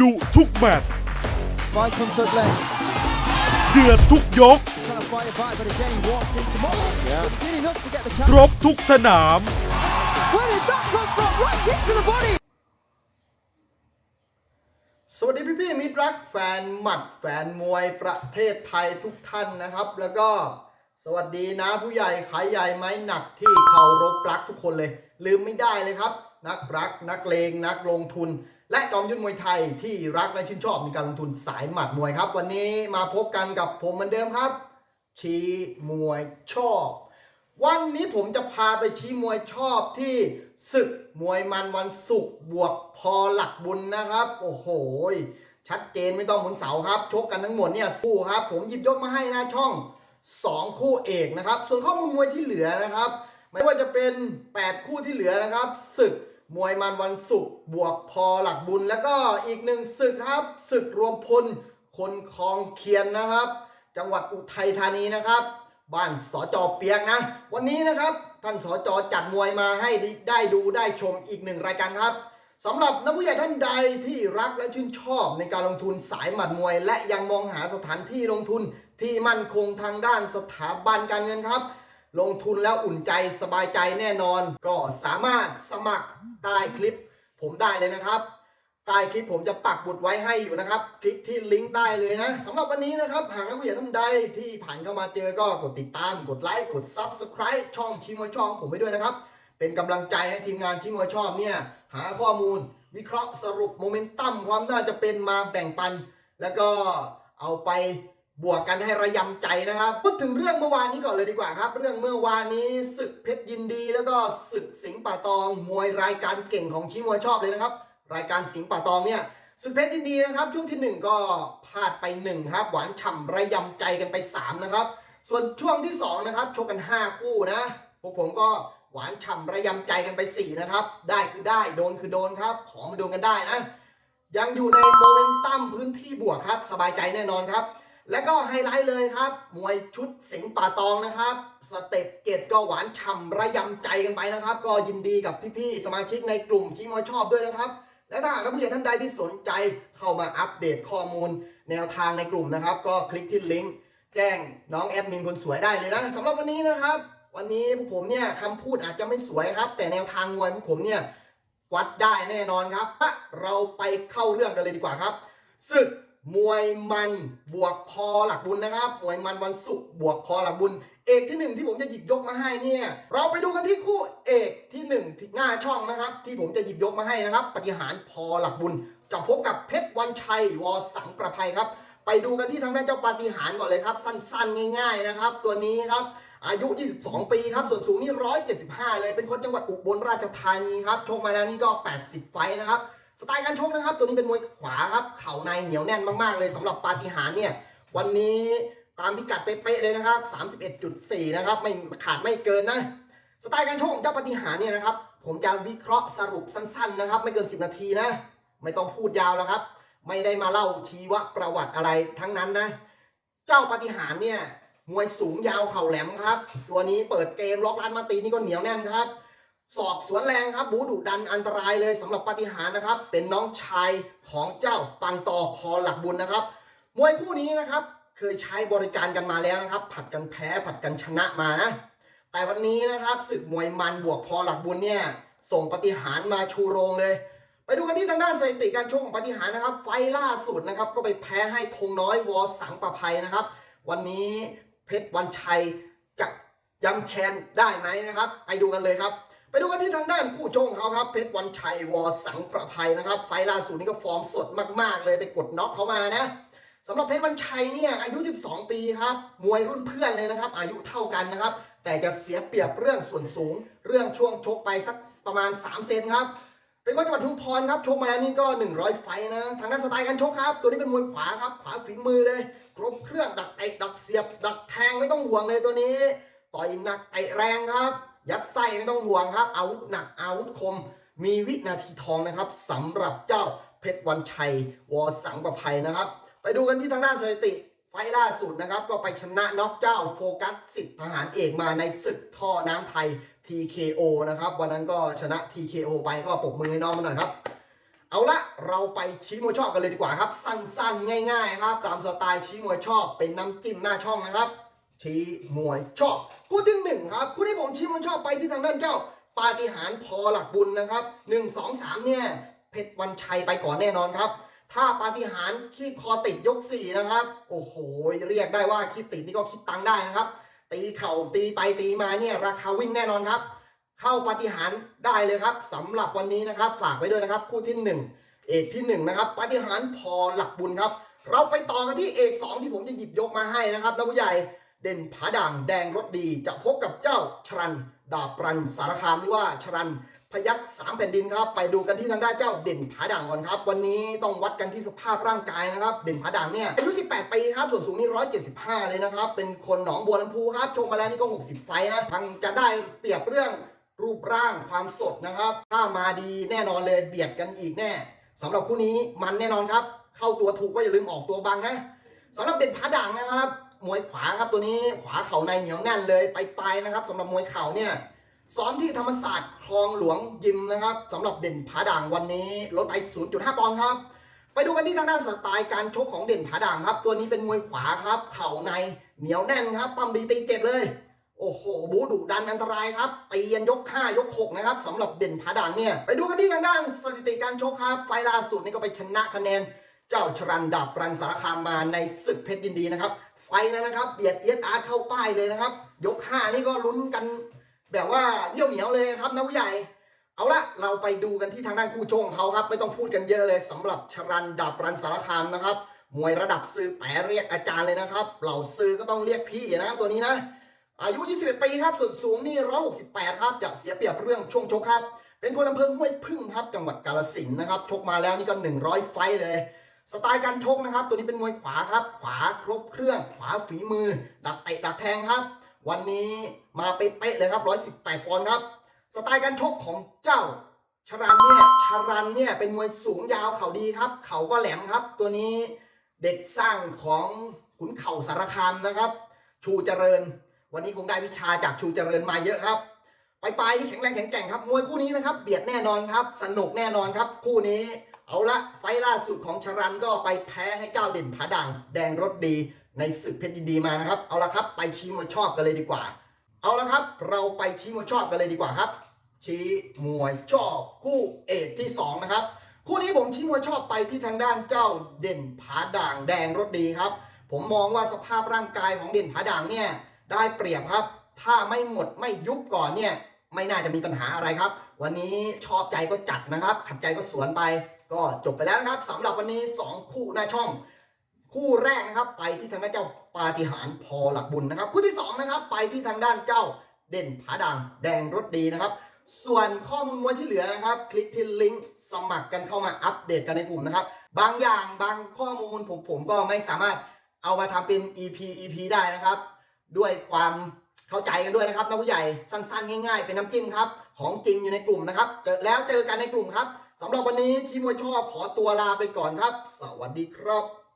ดุทุกแมตช์ By concert length. เดือดทุกยก Trying to fight it back, but again walks into Moore. Yeah. Did enough to get the คร count. บทุกสนาม Where did that come from? Right into the body. สวัสดีพี่พี่ๆมิตรรักแฟนหมัดแฟนมวยประเทศไทยทุกท่านนะครับ แล้วก็สวัสดีนะผู้ใหญ่ขายใหญ่ไม้หนักที่เคารพรักทุกคนเลย ลืมไม่ได้เลยครับ นักรักนักเลงนักลงทุน และจอมยุทธมวยไทยที่รักและชื่นชอบในการลงทุนสายหมัดมวยครับ วันนี้มาพบกันกับผมเหมือนเดิมครับ ชี้มวยชอบ วันนี้ผมจะพาไปชี้มวยชอบที่ศึกมวยมันวันศุกร์บวกพอหลักบุญนะครับ โอ้โหชัดเจนไม่ต้องหมุนเสาครับชกกันทั้งหมดเนี่ยสู้ครับ ผมหยิบยกมาให้หน้าช่อง 2 คู่เอกนะครับ ส่วนข้อมูลมวยที่เหลือนะครับ ไม่ว่าจะเป็น 8 คู่ที่เหลือนะครับศึก มวยมันวันศุกร์บวกพอหลักบุญ แล้วก็อีกหนึ่งศึกครับศึกรวมพลคนคลองเคียนนะครับ จังหวัดอุทัยธานีนะครับ บ้านสจเปียกนะ วันนี้นะครับท่านสจจัดมวยมาให้ได้ดูได้ชมอีกหนึ่งรายการครับสำหรับนักผู้ใหญ่ท่านใดที่รักและชื่นชอบในการลงทุนสายหมัดมวย และยังมองหาสถานที่ลงทุนที่มั่นคงทางด้านสถาบันการเงินครับ ลงทุนแล้วอุ่นใจสบายใจแน่นอน ก็สามารถสมัครใต้คลิป ผมได้เลยนะครับใต้คลิปผมจะปักบุดไว้ให้อยู่นะครับ คลิกที่ลิงก์ได้เลยนะสำหรับวันนี้นะครับ หากนักผู้ใหญ่ท่านใดที่ผ่านเข้ามาเจอก็กดติดตาม กดไลค์ กด Subscribe ช่องชิมวยช่องผมไปด้วยนะครับ เป็นกำลังใจให้ทีมงานชิมวยชอบเนี่ย หาข้อมูล วิเคราะห์สรุปโมเมนตัมความน่าจะเป็นมาแบ่งปัน แล้วก็เอาไป บวกกันให้ระยำใจนะครับ พูดถึงเรื่องเมื่อวานนี้ก่อนเลยดีกว่าครับ เรื่องเมื่อวานนี้ศึกเพชรยินดี แล้วก็ศึกสิงห์ป่าตองมวยรายการเก่งของชิมวยชอบเลยนะครับ รายการสิงห์ป่าตองเนี่ยศึกเพชรยินดีนะครับ ช่วงที่ 1 ก็พลาดไป1ครับหวานฉ่ำระยำใจกันไป 3 นะครับ ส่วนช่วงที่2นะครับชกกัน 5 คู่นะพวกผมก็หวานฉ่ำระยำใจกันไป 4 นะครับ ได้คือได้โดนคือโดนครับ ขอมาโดนกันได้นะยังอยู่ในโมเมนตัมพื้นที่บวกครับ สบายใจแน่นอนครับ และก็ไฮไลท์เลยครับ มวยชุดสิงป่าตองนะครับ สเต็ปเกตก็หวานฉ่ำระยำใจกันไปนะครับ ก็ยินดีกับพี่ๆสมาชิกในกลุ่มที่มวยชอบด้วยนะครับ และถ้าหากท่านผู้ใหญ่ท่านใดที่สนใจเข้ามาอัปเดตข้อมูล แนวทางในกลุ่มนะครับ ก็คลิกที่ลิงก์แจ้งน้องแอดมินคนสวยได้เลยนะสำหรับวันนี้นะครับ วันนี้พวกผมเนี่ยคำพูดอาจจะไม่สวยครับ แต่แนวทางมวยพวกผมเนี่ยวัดได้แน่นอนครับถ้าเราไปเข้าเรื่องกันเลยดีกว่าครับศึก มวยมันบวกพอหลักบุญนะครับ มวยมันวันศุกร์บวกพอหลักบุญ เอกที่หนึ่งที่ผมจะหยิบยกมาให้เนี่ย เราไปดูกันที่คู่เอกที่หนึ่งที่หน้าช่องนะครับ ที่ผมจะหยิบยกมาให้นะครับ ปฏิหารพอหลักบุญ จะพบกับเพชรวันชัยวอสังประภัยครับ ไปดูกันที่ทางด้านเจ้าปาฏิหารก่อนเลยครับ สั้นๆ ง่าย ๆนะครับ ตัวนี้ครับอายุ 22 ปีครับ ส่วนสูงนี่ 175 เลย เป็นคนจังหวัดอุบลราชธานีครับ ชกมาแล้วนี่ก็ 80 ไฟนะครับ สไตล์การชกนะครับ ตัวนี้เป็นมวยขวาครับ เข่าในเหนียวแน่นมากๆ เลยสำหรับปาฏิหาริย์เนี่ย วันนี้ตามพิกัดเป๊ะๆเลยนะครับ 31.4 นะครับ ไม่ขาดไม่เกินนะ สไตล์การชกของเจ้าปาฏิหาริย์เนี่ยนะครับ ผมจะวิเคราะห์สรุปสั้น ๆ นะครับ ไม่เกิน 10 นาทีนะ ไม่ต้องพูดยาวแล้วครับ ไม่ได้มาเล่าชีวประวัติอะไรทั้งนั้นนะ เจ้าปาฏิหาริย์เนี่ยมวยสูงยาวเข่าแหลมครับ ตัวนี้เปิดเกมล็อกลันมาตีนี่ก็เหนียวแน่นครับ ศอกสวนแรงครับบูดุดันอันตรายเลยสำหรับปาฏิหารนะครับ เป็นน้องชายของเจ้าปังตอพอหลักบุญนะครับ มวยคู่นี้นะครับ เคยใช้บริการกันมาแล้วนะครับ ผัดกันแพ้ผัดกันชนะมานะแต่วันนี้นะครับศึกมวยมันบวกพอหลักบุญเนี่ย ส่งปาฏิหารมาชูโรงเลย ไปดูกันที่ทางด้านสถิติการชกของปาฏิหารนะครับ ไฟล์ล่าสุดนะครับ ก็ไปแพ้ให้ธงน้อยวอสังประภัยนะครับ วันนี้เพชรวันชัยจะย้ำแค้นได้ไหมนะครับ ไปดูกันเลยครับ ไปดูกันที่ทางด้านคู่ชงเขาครับเพชรวันชัยวอสังประภัยนะครับ ไฟล่าสุดนี้ก็ฟอร์มสดมากๆ เลยไปกดน็อกเขามานะสำหรับเพชรวันชัยเนี่ยอายุ 12 ปีครับมวยรุ่นเพื่อนเลยนะครับ อายุเท่ากันนะครับ แต่จะเสียเปรียบเรื่องส่วนสูง เรื่องช่วงชกไปสักประมาณ 3 เซนครับเป็นคนจังหวัดชุมพรครับชกมาแล้วนี่ก็ 100 ไฟนะทางด้านสไตล์การชกครับ ตัวนี้เป็นมวยขวาครับขวาฝีมือเลย ครบเครื่องดักเตะดักเสียบ ดักแทงไม่ต้องห่วงเลยตัวนี้ ต่อยหนักเตะแรงครับ ยัดไส้ไม่ต้องห่วงครับ อาวุธหนักอาวุธคม มีวินาทีทองนะครับสำหรับเจ้าเพชรวันชัยวอสังประภัยนะครับ ไปดูกันที่ทางด้านสถิติไฟล่าสุดนะครับ ก็ไปชนะน็อกเจ้าโฟกัสสิทธิ์ทหารเอกมาในศึกท่อน้ำไทย TKO นะครับ วันนั้นก็ชนะ TKO ไปก็ปรบมือให้น้องมาหน่อยครับ เอาละเราไปชี้มวยชอบกันเลยดีกว่าครับ สั้นๆ ง่าย ๆ ครับ ตามสไตล์ชี้มวยชอบเป็นน้ำจิ้มหน้าช่องนะครับ ชี้มวยชอบคู่ที่หนึ่งครับคู่ที่ผมชี้มวยชอบไปที่ทางด้านเจ้าปาฏิหาริย์พอหลักบุญนะครับหนึ่งสองสามเนี่ยเพชรวันชัยไปก่อนแน่นอนครับ ถ้าปาฏิหาริย์คีบคอติดยกสี่นะครับ โอ้โห เรียกได้ว่าคีบติดนี่ก็คิดตังค์ได้นะครับ ตีเข่าตีไปตีมาเนี่ยราคาวิ่งแน่นอนครับ เข้าปาฏิหาริย์ได้เลยครับสำหรับวันนี้นะครับ ฝากไว้ด้วยนะครับ คู่ที่หนึ่งเอกที่หนึ่งนะครับปาฏิหาริย์พอหลักบุญครับ เราไปต่อกันที่เอกสองที่ผมจะหยิบยกมาให้นะครับนักผู้ใหญ่ เด่นผาด่างแดงรถดีจะพบกับเจ้าชรันดาบรันสารคามหรือว่าชรันพยักสามแผ่นดินครับ ไปดูกันที่ทางด้านเจ้าเด่นผาด่างก่อนครับ วันนี้ต้องวัดกันที่สภาพร่างกายนะครับ เด่นผาด่างเนี่ยอายุ 18 ปีครับ ส่วนสูงนี่ 175 เลยนะครับ เป็นคนหนองบัวลำพูครับชกมาแล้วนี่ก็ 60 ไฟนะทางจะได้เปรียบเรื่องรูปร่างความสดนะครับ ถ้ามาดีแน่นอนเลยเบียดกันอีกแน่สำหรับคู่นี้มันแน่นอนครับ เข้าตัวถูกก็อย่าลืมออกตัวบังนะสำหรับเด่นผาด่างนะครับ มวยขวาครับตัวนี้ขวาเข่าในเหนียวแน่นเลยไปปลายๆนะครับสำหรับมวยเข่าเนี่ยซ้อมที่ธรรมศาสตร์คลองหลวงยิมนะครับสำหรับเด่นผาด่างวันนี้ลดไป 0.5 ปอนด์ครับ ไปดูกันที่ทางด้านสไตล์การชกของเด่นผาด่างครับ ตัวนี้เป็นมวยขวาครับ เข่าในเหนียวแน่นครับปั้มดีตีเจ็บเลย โอ้โหบูดุดันอันตรายครับตียันยก5ยก6นะครับสำหรับเด่นผาด่างเนี่ยไปดูกันที่ทางด้านสถิติการชกครับ ไฟล์ล่าสุดนี่ก็ไปชนะคะแนน เจ้าชรันดาบรันสารคามมาในศึกเพชรยินดีนะครับ ไฟล์นั้นนะครับ เบียดเอียดอาร์ตเข้าป้ายเลยนะครับ ยก5นี่ก็ลุ้นกัน แบบว่าเยี่ยวเหนียวเลยครับนะผู้ใหญ่ เอาละเราไปดูกันที่ทางด้านคู่ชงเขาครับ ไม่ต้องพูดกันเยอะเลยสำหรับชรันดาบรันสารคามนะครับ มวยระดับซื้อแปรเรียกอาจารย์เลยนะครับ เหล่าซื้อก็ต้องเรียกพี่นะตัวนี้นะ อายุ 21 ปีครับส่วนสูงนี่ 168 ครับ จะเสียเปรียบเรื่องช่วงชกครับ เป็นคนอำเภอห้วยพึ่งครับจังหวัดกาฬสินธุ์นะครับชกมาแล้วนี่ก็ 100 ไฟเลย สไตล์การชกนะครับ ตัวนี้เป็นมวยขวาครับ ขวาครบเครื่อง ขวาฝีมือ ดักเตะดักแทงครับ วันนี้มาเป๊ะเลยครับ 118ปอนด์ครับ สไตล์การชกของเจ้าชรันเนี่ยชรันเนี่ยเป็นมวยสูงยาวเข่าดีครับ เข่าก็แหลมครับ ตัวนี้เด็กสร้างของขุนเข่าสารคามนะครับ ชูเจริญ วันนี้คงได้วิชาจากชูเจริญมาเยอะครับไปปลายๆนี่แข็งแรงแข็งแกร่งครับ มวยคู่นี้นะครับ เบียดแน่นอนครับ สนุกแน่นอนครับ คู่นี้ เอาละไฟล่าสุดของชรันก็ไปแพ้ให้เจ้าเด่นผาด่าง แดงรถดีในศึกเพชรยินดีมานะครับ เอาละครับ ไปชี้มวยชอบกันเลยดีกว่า เอาละครับ เราไปชี้มวยชอบกันเลยดีกว่าครับ ชี้มวยชอบคู่เอกที่สองนะครับ คู่นี้ผมชี้มวยชอบไปที่ทางด้านเจ้าเด่นผาด่าง แดงรถดีครับ ผมมองว่าสภาพร่างกายของเด่นผาด่างเนี่ยได้เปรียบครับ ถ้าไม่หมดไม่ยุบก่อนเนี่ยไม่น่าจะมีปัญหาอะไรครับ วันนี้ชอบใจก็จัดนะครับ ขัดใจก็สวนไป ก็จบไปแล้วนะครับสำหรับวันนี้ 2 คู่หน้าช่อง คู่แรกนะครับ ไปที่ทางด้านเจ้าปาฏิหาริย์พอหลักบุญนะครับ คู่ที่สองนะครับไปที่ทางด้านเจ้าเด่นผาด่างแดงรถดีนะครับ ส่วนข้อมูลมวยที่เหลือนะครับ คลิกที่ลิงก์สมัครกันเข้ามาอัปเดตกันในกลุ่มนะครับ บางอย่างบางข้อมูลผมผมก็ไม่สามารถเอามาทำเป็น EP EP ได้นะครับ ด้วยความเข้าใจกันด้วยนะครับนักผู้ใหญ่สั้นๆ ง่ายๆ เป็นน้ำจิ้มครับ ของจริงอยู่ในกลุ่มนะครับเจอแล้วเจอกันในกลุ่มครับ สำหรับวันนี้ทีมมวยชอบขอตัวลาไปก่อนครับ สวัสดีครับ